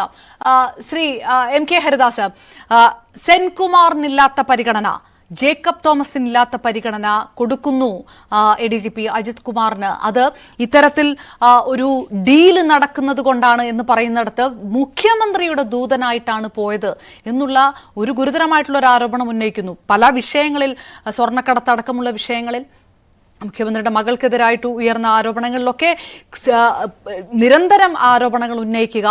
എത്താം Shri M K Haridas സെൻകുമാറിനില്ലാത്ത പരിഗണന ജേക്കബ് തോമസിനില്ലാത്ത പരിഗണന കൊടുക്കുന്നു A D G P Ajith കുമാറിന്. അത് ഇത്തരത്തിൽ ഒരു ഡീൽ നടക്കുന്നത് കൊണ്ടാണ് എന്ന് പറയുന്നിടത്ത് മുഖ്യമന്ത്രിയുടെ ദൂതനായിട്ടാണ് പോയത് എന്നുള്ള ഒരു ഗുരുതരമായിട്ടുള്ള ഒരു ആരോപണം ഉന്നയിക്കുന്നു. പല വിഷയങ്ങളിൽ സ്വർണക്കടത്തടക്കമുള്ള വിഷയങ്ങളിൽ മുഖ്യമന്ത്രിയുടെ മകൾക്കെതിരായിട്ട് ഉയർന്ന ആരോപണങ്ങളിലൊക്കെ നിരന്തരം ആരോപണങ്ങൾ ഉന്നയിക്കുക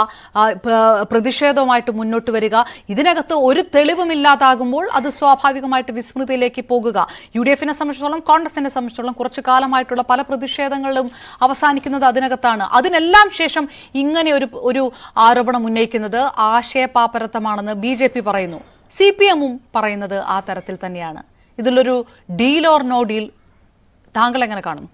പ്രതിഷേധവുമായിട്ട് മുന്നോട്ട് വരിക ഇതിനകത്ത് ഒരു തെളിവുമില്ലാതാകുമ്പോൾ അത് സ്വാഭാവികമായിട്ട് വിസ്മൃതിയിലേക്ക് പോകുക. യു ഡി എഫിനെ സംബന്ധിച്ചിടത്തോളം കോൺഗ്രസിനെ സംബന്ധിച്ചിടത്തോളം കുറച്ചു കാലമായിട്ടുള്ള പല പ്രതിഷേധങ്ങളിലും അവസാനിക്കുന്നത് അതിനകത്താണ്. അതിനെല്ലാം ശേഷം ഇങ്ങനെ ഒരു ഒരു ആരോപണം ഉന്നയിക്കുന്നത് ആശയപാപരത്വമാണെന്ന് ബി ജെ പി പറയുന്നു. സി പി എമ്മും പറയുന്നത് ആ തരത്തിൽ തന്നെയാണ്. ഇതിലൊരു ഡീൽ ഓർ നോ ഡീൽ താങ്കൾ എങ്ങനെ കാണുന്നു?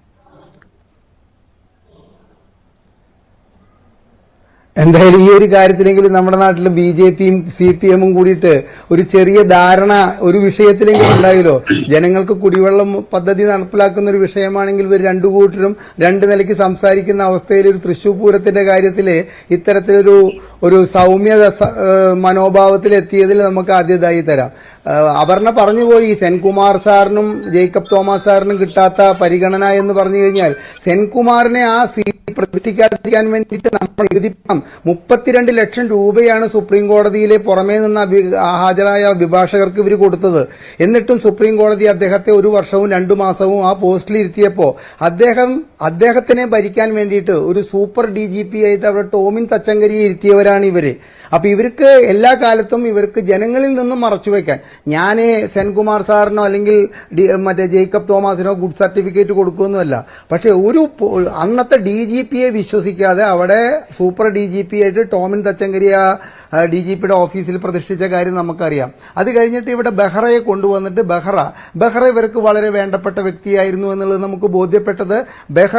എന്തായാലും ഈ ഒരു കാര്യത്തിലെങ്കിലും നമ്മുടെ നാട്ടിൽ ബി ജെ പിയും സി പി എമ്മും കൂടിയിട്ട് ഒരു ചെറിയ ധാരണ ഒരു വിഷയത്തിലെങ്കിലും ഉണ്ടായല്ലോ. ജനങ്ങൾക്ക് കുടിവെള്ളം പദ്ധതി നടപ്പിലാക്കുന്ന ഒരു വിഷയമാണെങ്കിൽ ഇവർ രണ്ടു കൂട്ടരും രണ്ട് നിലയ്ക്ക് സംസാരിക്കുന്ന അവസ്ഥയിൽ ഒരു തൃശൂർ പൂരത്തിന്റെ കാര്യത്തിൽ ഇത്തരത്തിലൊരു ഒരു സൗമ്യ മനോഭാവത്തിൽ എത്തിയതിൽ നമുക്ക് ആദ്യതായി തരാം. അപർണ പറഞ്ഞുപോയി സെൻകുമാർ സാറിനും ജേക്കബ് തോമസ് സാറിനും കിട്ടാത്ത പരിഗണന എന്ന് പറഞ്ഞു കഴിഞ്ഞാൽ സെൻകുമാറിനെ ആ സീറ്റ് പ്രതിഷ്ഠിക്കാതിരിക്കാൻ വേണ്ടിയിട്ട് നമ്മൾ എഴുതിപ്പണം മുപ്പത്തിരണ്ട് ലക്ഷം രൂപയാണ് സുപ്രീം കോടതിയിലെ പുറമേ നിന്ന് ഹാജരായ അഭിഭാഷകർക്ക് ഇവർ കൊടുത്തത്. എന്നിട്ടും സുപ്രീം കോടതി അദ്ദേഹത്തെ ഒരു വർഷവും രണ്ടു മാസവും ആ പോസ്റ്റിൽ ഇരുത്തിയപ്പോ അദ്ദേഹം അദ്ദേഹത്തിനെ ഭരിക്കാൻ വേണ്ടിയിട്ട് ഒരു സൂപ്പർ ഡി ജി പി ആയിട്ട് അവിടെ ടോമിൻ തച്ചങ്കരിയെ ഇരുത്തിയവരാണ് ഇവർ? അപ്പൊ ഇവർക്ക് എല്ലാ കാലത്തും ഇവർക്ക് ജനങ്ങളിൽ നിന്നും മറച്ചു വെക്കാൻ. ഞാൻ സെൻകുമാർ സാറിനോ അല്ലെങ്കിൽ മറ്റേ ജേക്കബ് തോമസിനോ ഗുഡ് സർട്ടിഫിക്കറ്റ് കൊടുക്കുമെന്നല്ല പക്ഷെ ഒരു അന്നത്തെ ഡി ജി പിയെ വിശ്വസിക്കാതെ അവിടെ സൂപ്പർ ഡി ജി പി ആയിട്ട് ടോമിൻ തച്ചങ്കരിയ ഡി ജി പിയുടെ ഓഫീസിൽ പ്രതിഷ്ഠിച്ച കാര്യം നമുക്കറിയാം. അത് കഴിഞ്ഞിട്ട് ഇവിടെ ബെഹ്റയെ കൊണ്ടുവന്നിട്ട് ബെഹ്റ ബെഹ്റ ഇവർക്ക് വളരെ വേണ്ടപ്പെട്ട വ്യക്തിയായിരുന്നു എന്നുള്ളത് നമുക്ക് ബോധ്യപ്പെട്ടത്. ബെഹ്റ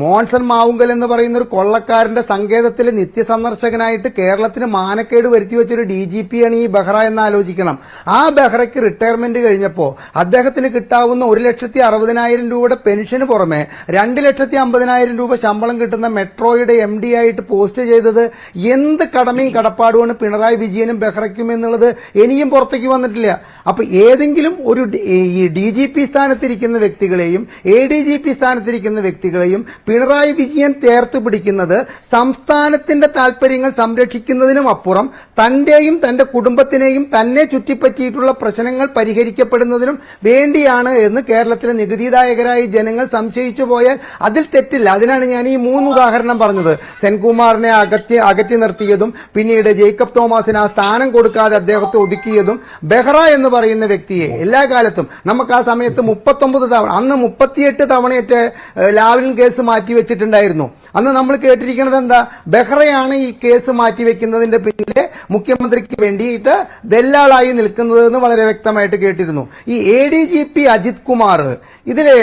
മോൺസൺ മാവുങ്കൽ എന്ന് പറയുന്ന ഒരു കൊള്ളക്കാരന്റെ സങ്കേതത്തിൽ നിത്യസന്ദർശകനായിട്ട് കേരളത്തിന് മാനക്കേട് വരുത്തി വെച്ചൊരു ഡി ജി ആണ് ഈ ബെഹ്റ എന്ന് ആലോചിക്കണം. ആ ബെഹ്റയ്ക്ക് റിട്ടയർമെന്റ് കഴിഞ്ഞപ്പോ അദ്ദേഹത്തിന് കിട്ടാവുന്ന ഒരു ലക്ഷത്തി അറുപതിനായിരം രൂപയുടെ പെൻഷന് പുറമെ രണ്ട് ലക്ഷത്തി അമ്പതിനായിരം രൂപ ശമ്പളം കിട്ടുന്ന മെട്രോയുടെ എം ഡി ആയിട്ട് പോസ്റ്റ് ചെയ്തത് എന്ത് കടമയും കടപ്പാടുമാണ് പിണറായി വിജയനും ബെഹ്റയ്ക്കും എന്നുള്ളത് ഇനിയും പുറത്തേക്ക് വന്നിട്ടില്ല. അപ്പൊ ഏതെങ്കിലും ഒരു ഈ ഡി ജി പി സ്ഥാനത്തിരിക്കുന്ന വ്യക്തികളെയും എ ഡി ജി പി സ്ഥാനത്തിരിക്കുന്ന വ്യക്തികളെയും പിണറായി വിജയൻ ചേർത്ത് പിടിക്കുന്നത് സംസ്ഥാനത്തിന്റെ താൽപര്യങ്ങൾ സംരക്ഷിക്കുന്നതിനും അപ്പുറം തന്റെയും തന്റെ കുടുംബത്തിനെയും തന്നെ ചുറ്റിപ്പറ്റിയിട്ടുള്ള പ്രശ്നങ്ങൾ പരിഹരിക്കപ്പെടുന്നതിനും വേണ്ടിയാണ് എന്ന് കേരളത്തിലെ നികുതിദായകരായ ജനങ്ങൾ സംശയിച്ചു പോയാൽ അതിൽ തെറ്റില്ല. അതിനാണ് ഞാൻ ഈ മൂന്ന് ഉദാഹരണം പറഞ്ഞത്. സെൻകുമാറിനെ അകറ്റി അകറ്റി നിർത്തിയതും പിന്നീട് ജേക്കബ് തോമസിന് ആ സ്ഥാനം കൊടുക്കാതെ അദ്ദേഹത്തെ ഒതുക്കിയതും ബെഹ്റ എന്ന് പറയുന്ന വ്യക്തിയെ എല്ലാ കാലത്തും നമുക്ക് ആ സമയത്ത് മുപ്പത്തൊമ്പത് തവണ അന്ന് മുപ്പത്തിയെട്ട് തവണയേറ്റ് ലാവ്ലിൻ കേസ് വെച്ചിട്ടുണ്ടായിരുന്നു അന്ന് നമ്മൾ കേട്ടിരിക്കുന്നത് എന്താ? ബെഹ്റയാണ് ഈ കേസ് മാറ്റിവെക്കുന്നതിന്റെ പിന്നിലെ മുഖ്യമന്ത്രിക്ക് വേണ്ടിയിട്ട് ദല്ലാളായി നിൽക്കുന്നത് എന്ന് വളരെ വ്യക്തമായിട്ട് കേട്ടിരുന്നു. ഈ A D G P Ajith Kumar ഇതിലെ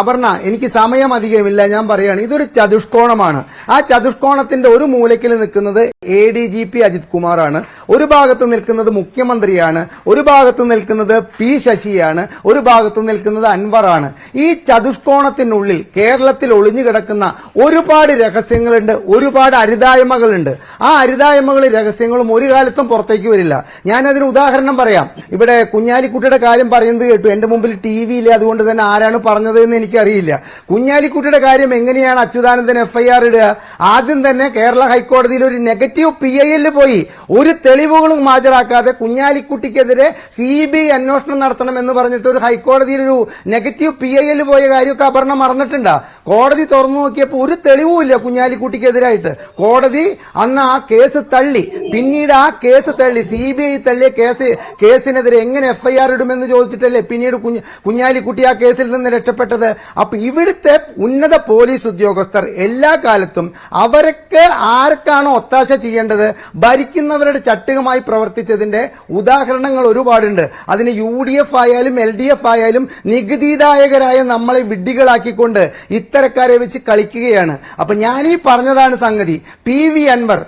അപർണ എനിക്ക് സമയം അധികമില്ല ഞാൻ പറയാണ് ഇതൊരു ചതുഷ്കോണമാണ്. ആ ചതുഷ്കോണത്തിന്റെ ഒരു മൂലക്കിൽ നിൽക്കുന്നത് A D G P Ajith കുമാറാണ്. ഒരു ഭാഗത്ത് നിൽക്കുന്നത് മുഖ്യമന്ത്രിയാണ് ഒരു ഭാഗത്ത് നിൽക്കുന്നത് പി ശശിയാണ് ഒരു ഭാഗത്ത് നിൽക്കുന്നത് അൻവറാണ്. ഈ ചതുഷ്കോണത്തിനുള്ളിൽ കേരളത്തിൽ ഒളിഞ്ഞു കിടക്കുന്ന ഒരുപാട് രഹസ്യങ്ങളുണ്ട് ഒരുപാട് അരുതായ്മകളുണ്ട്. ആ അരുതായ്മകളും രഹസ്യങ്ങളും ഒരു കാലത്തും പുറത്തേക്ക് വരില്ല. ഞാനതിന് ഉദാഹരണം പറയാം. ഇവിടെ കുഞ്ഞാലിക്കുട്ടിയുടെ കാര്യം പറയുന്നത് കേട്ടു. എന്റെ മുമ്പിൽ ടി ഇല്ല അതുകൊണ്ട് തന്നെ ആരാണ് പറഞ്ഞത് എന്ന് എനിക്കറിയില്ല. കുഞ്ഞാലിക്കുട്ടിയുടെ കാര്യം എങ്ങനെയാണ് അച്യുതാനന്ദൻ എഫ്ഐആർ ഇടുക? ആദ്യം തന്നെ കേരള ഹൈക്കോടതിയിൽ ഒരു നെഗറ്റീവ് പി ഐ എല്ലിൽ പോയി. ഒരു തെളിവുകളും ഹാജരാക്കാതെ കുഞ്ഞാലിക്കുട്ടിക്കെതിരെ സി ബി അന്വേഷണം നടത്തണം എന്ന് പറഞ്ഞിട്ട് ഒരു ഹൈക്കോടതിയിൽ ഒരു നെഗറ്റീവ് പി ഐ എല്ലിൽ പോയ കാര്യമൊക്കെ അപർണ മറന്നിട്ടുണ്ടാ. കോടതി തുറന്നു നോക്കിയപ്പോൾ ഒരു തെളിവുമില്ല കുഞ്ഞാലിക്കുട്ടിക്കെതിരായിട്ട്. കോടതി അന്ന് ആ കേസ് തള്ളി. പിന്നീട് ആ കേസ് തള്ളി. സി ബി ഐ തള്ളിയ കേസ് കേസിനെതിരെ എങ്ങനെ എഫ്ഐആർ ഇടുമെന്ന് ചോദിച്ചിട്ടല്ലേ പിന്നീട് കുഞ്ഞ് കുഞ്ഞാലിക്കുട്ടി ആ കേസിൽ നിന്ന് രക്ഷപ്പെട്ടത്? അപ്പൊ ഇവിടുത്തെ ഉന്നത പോലീസ് ഉദ്യോഗസ്ഥർ എല്ലാ കാലത്തും അവർക്ക് ആർക്കാണോ ഒത്താശ ചെയ്യേണ്ടത്? ഭരിക്കുന്നവരുടെ ചട്ടുകമായി പ്രവർത്തിച്ചതിന്റെ ഉദാഹരണങ്ങൾ ഒരുപാടുണ്ട്. അതിന് യു ഡി എഫ് ആയാലും എൽ ഡി എഫ് ആയാലും നികുതിദായകരായ നമ്മളെ വിഡ്ഢികളാക്കിക്കൊണ്ട് ഇത്തരക്കാരെ വെച്ച് കളിക്കുകയാണ്. അപ്പൊ ഈ പറഞ്ഞതാണ് സംഗതി. പി വി അൻവർ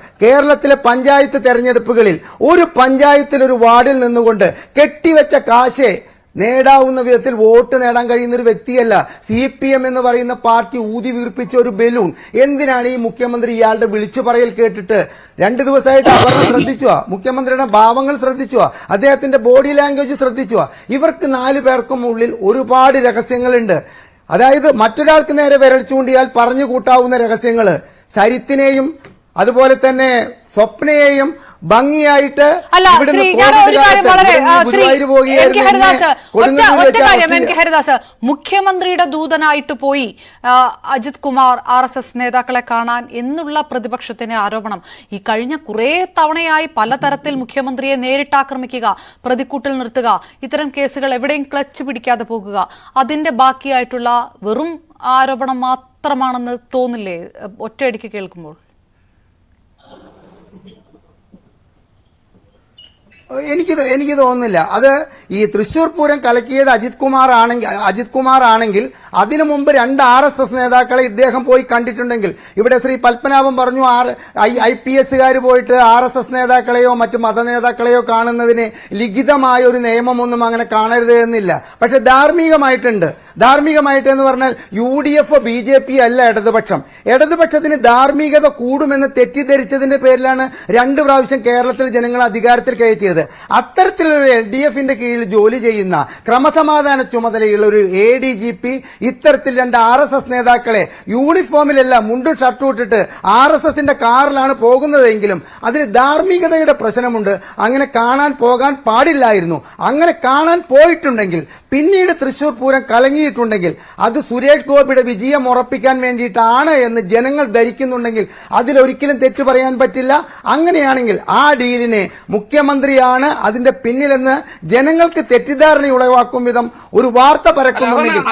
കേരളത്തിലെ പഞ്ചായത്ത് തെരഞ്ഞെടുപ്പുകളിൽ ഒരു പഞ്ചായത്തിൽ ഒരു വാർഡിൽ നിന്നുകൊണ്ട് കെട്ടിവെച്ച കാശേ നേടാവുന്ന വിധത്തിൽ വോട്ട് നേടാൻ കഴിയുന്ന ഒരു വ്യക്തിയല്ല സി പി എം എന്ന് പറയുന്ന പാർട്ടി ഊതി വീർപ്പിച്ച ഒരു ബലൂൺ. എന്തിനാണ് ഈ മുഖ്യമന്ത്രി ഇയാളുടെ വിളിച്ചു പറയൽ കേട്ടിട്ട് രണ്ട് ദിവസമായിട്ട് അവർ ശ്രദ്ധിച്ചു മുഖ്യമന്ത്രിയുടെ ഭാവങ്ങൾ ശ്രദ്ധിച്ചു അദ്ദേഹത്തിന്റെ ബോഡി ലാംഗ്വേജ് ശ്രദ്ധിച്ചു ഇവർക്ക് നാലു പേർക്കും ഉള്ളിൽ ഒരുപാട് രഹസ്യങ്ങളുണ്ട്. അതായത് മറ്റൊരാൾക്ക് നേരെ വിരൽ ചൂണ്ടിയാൽ പറഞ്ഞു കൂട്ടാവുന്ന രഹസ്യങ്ങൾ. സരിത്തിനെയും അതുപോലെ തന്നെ സ്വപ്നയെയും ഭംഗിയായിട്ട് അല്ല ശ്രീ ഞാൻ ഒരു കാര്യം വളരെ ശ്രീ എം കെ ഹരിദാസ് ഒറ്റ ഒറ്റ കാര്യം എം കെ ഹരിദാസ് മുഖ്യമന്ത്രിയുടെ ദൂതനായിട്ട് പോയി Ajith Kumar R S S നേതാക്കളെ കാണാൻ എന്നുള്ള പ്രതിപക്ഷത്തിന്റെ ആരോപണം. ഈ കഴിഞ്ഞ കുറെ തവണയായി പലതരത്തിൽ മുഖ്യമന്ത്രിയെ നേരിട്ട് ആക്രമിക്കുക പ്രതിക്കൂട്ടിൽ നിർത്തുക ഇത്തരം കേസുകൾ എവിടെയും ക്ലച്ച് പിടിക്കാതെ പോകുക അതിന്റെ ബാക്കിയായിട്ടുള്ള വെറും ആരോപണം മാത്രമാണെന്ന് തോന്നില്ലേ? ഒറ്റയടിക്ക് കേൾക്കുമ്പോൾ. എനിക്ക് എനിക്ക് തോന്നുന്നില്ല. അത് ഈ തൃശൂർ പൂരം കലക്കിയത് അജിത് കുമാർ ആണെങ്കിൽ അജിത് കുമാർ ആണെങ്കിൽ അതിനു മുമ്പ് രണ്ട് ആർ എസ് എസ് നേതാക്കളെ ഇദ്ദേഹം പോയി കണ്ടിട്ടുണ്ടെങ്കിൽ ഇവിടെ ശ്രീ പത്മനാഭൻ പറഞ്ഞു ആർ ഐ പി എസുകാർ പോയിട്ട് ആർ എസ് എസ് നേതാക്കളെയോ മറ്റു മത നേതാക്കളെയോ കാണുന്നതിന് ലിഖിതമായ ഒരു നിയമമൊന്നും അങ്ങനെ കാണരുത് എന്നില്ല. പക്ഷെ ധാർമ്മികമായിട്ടുണ്ട്. ധാർമ്മികമായിട്ട് എന്ന് പറഞ്ഞാൽ U D F B J P അല്ല ഇടതുപക്ഷം. ഇടതുപക്ഷത്തിന് ധാർമ്മികത കൂടുമെന്ന് തെറ്റിദ്ധരിച്ചതിന്റെ പേരിലാണ് രണ്ട് പ്രാവശ്യം കേരളത്തിലെ ജനങ്ങൾ അധികാരത്തിൽ കയറ്റിയത്. അത്തരത്തിലൊരു എൽ ഡി എഫിന്റെ കീഴിൽ ജോലി ചെയ്യുന്ന ക്രമസമാധാന ചുമതലയുള്ള ഒരു എ ഡി ജി പി ഇത്തരത്തിൽ രണ്ട് ആർ എസ് എസ് നേതാക്കളെ യൂണിഫോമിലല്ല മുണ്ടും ഷർട്ടും ഇട്ടിട്ട് ആർ എസ് എസിന്റെ കാറിലാണ് പോകുന്നതെങ്കിലും അതിന് ധാർമ്മികതയുടെ പ്രശ്നമുണ്ട്. അങ്ങനെ കാണാൻ പോകാൻ പാടില്ലായിരുന്നു. അങ്ങനെ കാണാൻ പോയിട്ടുണ്ടെങ്കിൽ പിന്നീട് തൃശൂർ പൂരം കലങ്ങിയിട്ടുണ്ടെങ്കിൽ അത് സുരേഷ് ഗോപിയുടെ വിജയം ഉറപ്പിക്കാൻ വേണ്ടിയിട്ടാണ് എന്ന് ജനങ്ങൾ ധരിക്കുന്നുണ്ടെങ്കിൽ അതിലൊരിക്കലും തെറ്റു പറയാൻ പറ്റില്ല. അങ്ങനെയാണെങ്കിൽ ആ ഡീലിനെ മുഖ്യമന്ത്രിയാണ് അതിന്റെ പിന്നിലെന്ന് ജനങ്ങൾക്ക് തെറ്റിദ്ധാരണ ഉളവാക്കും വിധം ഒരു വാർത്ത പരക്കുന്നുണ്ടെങ്കിൽ